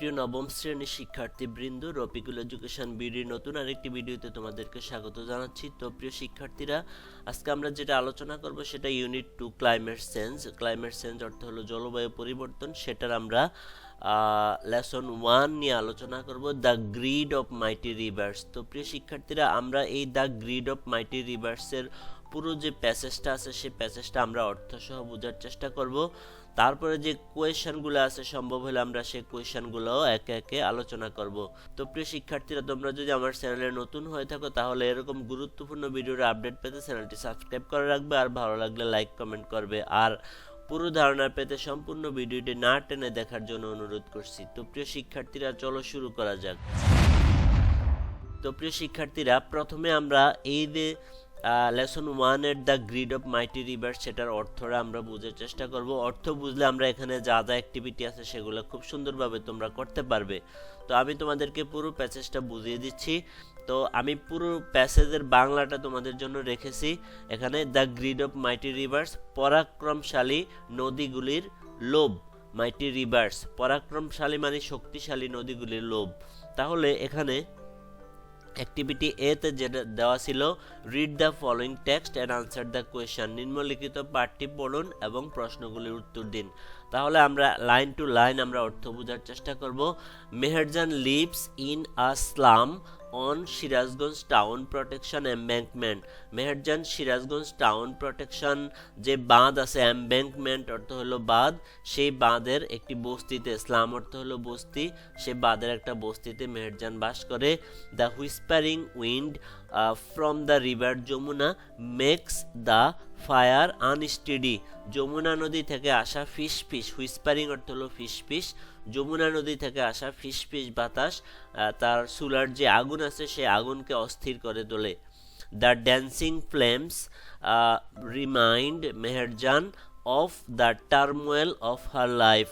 প্রিয় নবম শ্রেণির শিক্ষার্থীবৃন্দ রপিকুল এডুকেশন বিডির নতুন আরেকটি ভিডিওতে তোমাদেরকে স্বাগত জানাচ্ছি। তো প্রিয় শিক্ষার্থীরা, আজকে আমরা যেটা আলোচনা করব সেটা unit two climate change. Climate change অর্থ হলো জলবায়ু পরিবর্তন। সেটার আমরা লেসন ওয়ান নিয়ে আলোচনা করব, the greed of mighty rivers. তো প্রিয় শিক্ষার্থীরা, আমরা এই দ্য গ্রিড অফ মাইটি রিভার্সের পুরো যে প্যাসেজটা আছে, সেই প্যাসেজটা আমরা অর্থসহ বোঝার চেষ্টা করব। তারপরে যে কোয়েশনগুলো আছে, সম্ভব হলে আমরা সেই কোয়েশনগুলো একে একে আলোচনা করব। তো প্রিয় শিক্ষার্থীরা, তোমরা যদি আমার চ্যানেলে নতুন হয়ে থাকো, তাহলে এরকম গুরুত্বপূর্ণ ভিডিওর আপডেট পেতে চ্যানেলটি সাবস্ক্রাইব করে রাখবে, আর ভালো লাগলে লাইক কমেন্ট করবে। আর পুরো ধারণা পেতে সম্পূর্ণ ভিডিওটি না টেনে দেখার জন্য অনুরোধ করছি। তো প্রিয় শিক্ষার্থীরা, চলো শুরু করা যাক। তো প্রিয় শিক্ষার্থীরা, প্রথমে আমরা এই যে লেসন ওয়ানের the greed of mighty river সেটার অর্থটা আমরা বুঝার চেষ্টা করব। অর্থ বুঝলে আমরা এখানে যা যা অ্যাক্টিভিটি আছে সেগুলো খুব সুন্দরভাবে তোমরা করতে পারবে। তো আমি তোমাদেরকে পুরো প্যাসেজটা বুঝিয়ে দিচ্ছি। তো আমি পুরো প্যাসেজের বাংলাটা তোমাদের জন্য রেখেছি। এখানে the greed of mighty rivers, পরাক্রমশালী নদীগুলির লোভ, মাইটি রিভার্স। পরাক্রমশালী মানে শক্তিশালী নদীগুলির লোভ। তাহলে এখানে অ্যাক্টিভিটি এতে যেটা দেওয়া ছিল read the following text and answer the question নিম্নলিখিত পাঠটি পড়ুন এবং প্রশ্নগুলির উত্তর দিন। তাহলে আমরা লাইন টু লাইন আমরা অর্থ বোঝার চেষ্টা করব। Meherjan lives in a slum on Sirajganj town protection embankment Meherjan Sirajganj town protection যে বাঁধ আছে এম্ব্যাঙ্কমেন্ট অর্থ হলো বাঁধ, সেই বাঁধের একটি বস্তিতে, ইসলাম অর্থ হলো বস্তি, সে বাঁধের একটা বস্তিতে মেহেরজান বাস করে। The whispering wind from the river Jamuna makes the fire unsteady Jamuna নদী থেকে আসা ফিস ফিস হুইসপারিং অর্থ হলো ফিস ফিস যমুনা নদী থেকে আসা ফিস ফিস বাতাস তার চুলার যে আগুন আছে, সেই আগুনকে অস্থির করে তোলে। The dancing flames remind Meherjan of the turmoil of her life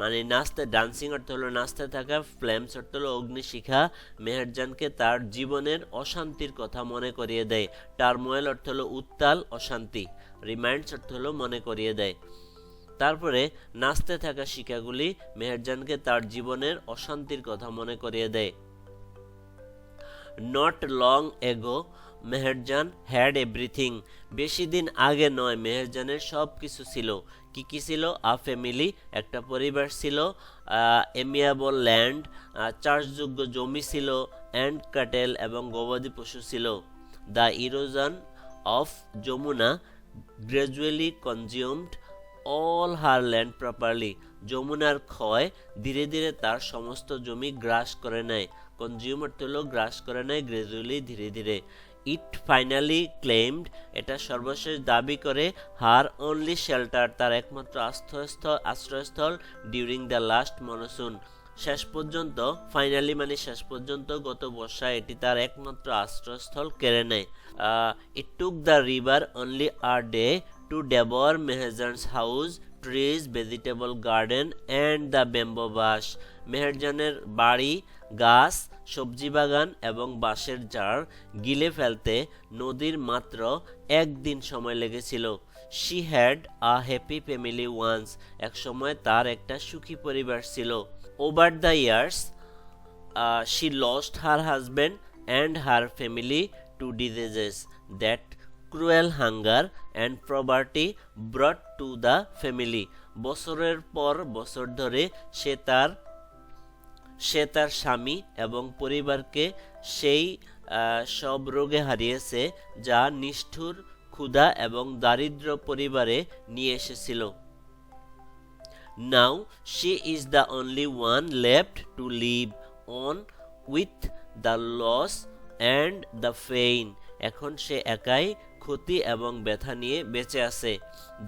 মানে নাচতে ডান্সিং অর্থ হলো নাচতে থাকা ফ্লেমস অর্থ হলো অগ্নিশিখা। মেহেরজানকে তার জীবনের অশান্তির কথা মনে করিয়ে দেয়। টার্মোয়েল অর্থ হলো উত্তাল, অশান্তি। রিমাইন্ডস অর্থ হলো মনে করিয়ে দেয়। তারপরে নাচতে থাকা শিকাগুলি মেহেরজানকে তার জীবনের অশান্তির কথা মনে করিয়ে দেয়। Not long ago Meherjaan had everything বেশি দিন আগে নয়, মেহেরজানের সব কিছু ছিল। কি কি ছিল? আ ফ্যামিলি একটা পরিবার ছিল এমিয়াবল ল্যান্ড চাষযোগ্য জমি ছিল অ্যান্ড কাটেল এবং গবাদি পশু ছিল। The erosion of Jamuna gradually consumed all her land properly যমুনার ক্ষয় ধীরে ধীরে তার সমস্ত জমি গ্রাস করে নেয়। কনজিউমার তো হলো গ্রাস করে নেয় গ্রাজুয়ালি ধীরে ধীরে। ইট ফাইনালি ক্লেমড এটা সর্বশেষ দাবি করে হার অনলি শেল্টার তার একমাত্র আশ্রয়স্থল আশ্রয়স্থল ডিউরিং দ্য লাস্ট মনসুন শেষ পর্যন্ত ফাইনালি মানে শেষ পর্যন্ত গত বর্ষায় এটি তার একমাত্র আশ্রয়স্থল কেড়ে নেয়। It took the river only a day to devour Meherjan's house trees vegetable garden and the bamboo bush মেহেরজানের বাড়ি গাছ, সবজি বাগান এবং বাঁশের জার গিলে ফেলতে নদীর মাত্র একদিন সময় লেগেছিল। She had a happy family once এক সময় তার একটা সুখী পরিবার ছিল। Over the years she lost her husband and her family to diseases that cruel hunger and poverty brought to the family বছরের পর বছর ধরে সে তার সে তার স্বামী এবং পরিবারকে সেই সব রোগে হারিয়েছে যা নিষ্ঠুর, ক্ষুধা এবং দারিদ্র পরিবারে নিয়ে এসেছিল। Now she is the only one left to live on with the loss and the pain এখন সে একাই ক্ষতি এবং ব্যথা নিয়ে বেঁচে আছে।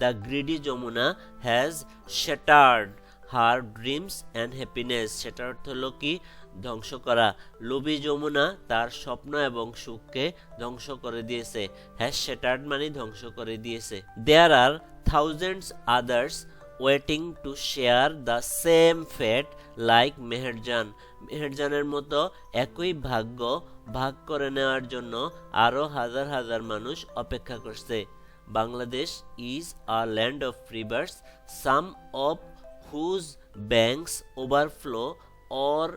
The greedy Jamuna has shattered her dreams and happiness সেটার অর্থ হলো কি? ধ্বংস করা। লোভী যমুনা তার স্বপ্ন এবং সুখকে ধ্বংস করে দিয়েছে। হ্যাজ শেটার্ড মানে ধ্বংস করে দিয়েছে। There are thousands others waiting to share the same fate like Meherjan মেহেরজানের মতো একই ভাগ্য ভাগ করে নেওয়ার জন্য আরও হাজার হাজার মানুষ অপেক্ষা করছে। Bangladesh is a land of rivers, some of whose banks overflow or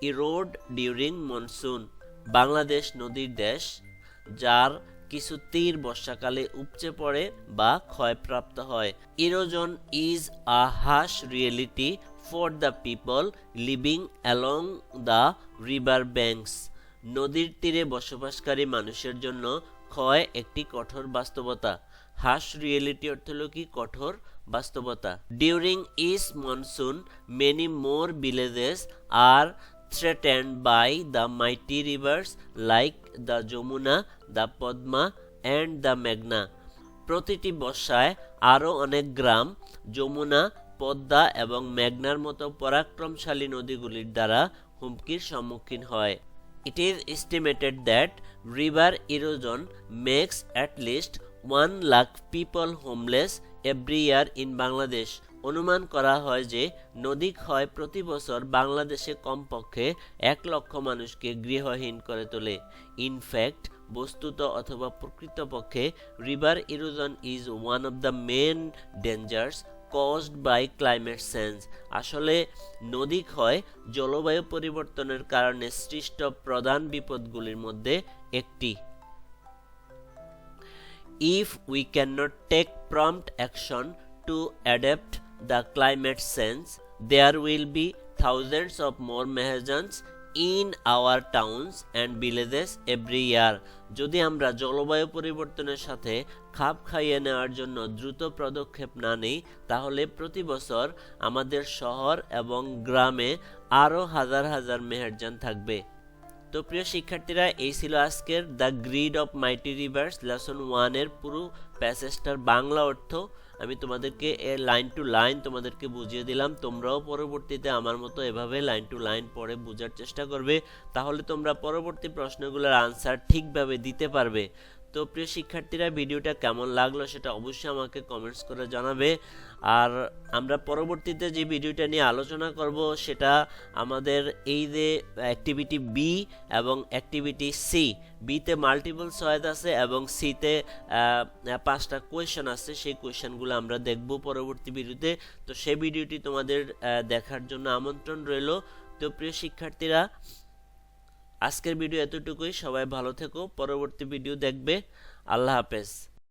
erode during monsoon. Bangladesh নদীর দেশ, যার কিছু তীর বর্ষাকালে উপচে পড়ে বা ক্ষয়প্রাপ্ত হয়। Erosion is a harsh reality for the people living along the river banks নদীর তীরে বসবাসকারী মানুষের জন্য ক্ষয় একটি কঠোর বাস্তবতা। হাস রিয়েলিটি অর্থ হলো কি? কঠোর বাস্তবতা। During this monsoon many more villages are threatened by the mighty rivers like the Jamuna the Padma and the Meghna. প্রতিটি বর্ষায় আরও অনেক গ্রাম যমুনা পদ্মা এবং মেঘনার মতো পরাক্রমশালী নদীগুলির দ্বারা হুমকির সম্মুখীন হয়। It is estimated that river erosion makes at least one lakh people homeless every year in Bangladesh অনুমান করা হয় যে নদী ক্ষয় প্রতি বছর বাংলাদেশে কমপক্ষে এক লক্ষ মানুষকে গৃহহীন করে তোলে। ইনফ্যাক্ট বস্তুত অথবা প্রকৃতপক্ষে river erosion is one of the main dangers caused by climate change আসলে নদী ক্ষয় জলবায়ু পরিবর্তনের কারণে সৃষ্ট প্রধান বিপদগুলির মধ্যে একটি if we cannot take prompt action to adapt the climate change there will be thousands of more mahajans in our towns and villages every year যদি আমরা জলবায়ু পরিবর্তনের সাথে খাপ খাইয়ে নেওয়ার জন্য দ্রুত পদক্ষেপ না নিই, তাহলে প্রতি বছর আমাদের শহর এবং গ্রামে আরও হাজার হাজার মেহেরজান থাকবে। তো প্রিয় শিক্ষার্থীরা, এই ছিল আজকের the grid of mighty rivers lesson ওয়ানের পুরো প্যাসেজটার বাংলা অর্থ। আমি তোমাদেরকে এর লাইন টু লাইন তোমাদেরকে বুঝিয়ে দিলাম। তোমরাও পরবর্তীতে আমার মতো এভাবে লাইন টু লাইন পড়ে বোঝার চেষ্টা করবে। তাহলে তোমরা পরবর্তী প্রশ্নগুলোর আনসার ঠিকভাবে দিতে পারবে। তো প্রিয় শিক্ষার্থীরা, ভিডিওটা কেমন লাগল সেটা অবশ্যই আমাকে কমেন্টস করে জানাবে। আর আমরা পরবর্তীতে যে ভিডিওটা নিয়ে আলোচনা করব সেটা আমাদের এই যে অ্যাক্টিভিটি বি এবং অ্যাক্টিভিটি সি বিতে মাল্টিপল চয়েস আছে এবং সিতে পাঁচটা কোয়েশন আছে। সেই কোয়েশনগুলো আমরা দেখব পরবর্তী ভিডিওতে। তো সেই ভিডিওটি তোমাদের দেখার জন্য আমন্ত্রণ রইল। তো প্রিয় শিক্ষার্থীরা আজকের ভিডিও এতটুকুই। সবাই ভালো থেকো। পরবর্তী ভিডিও দেখবে। আল্লাহ হাফেজ।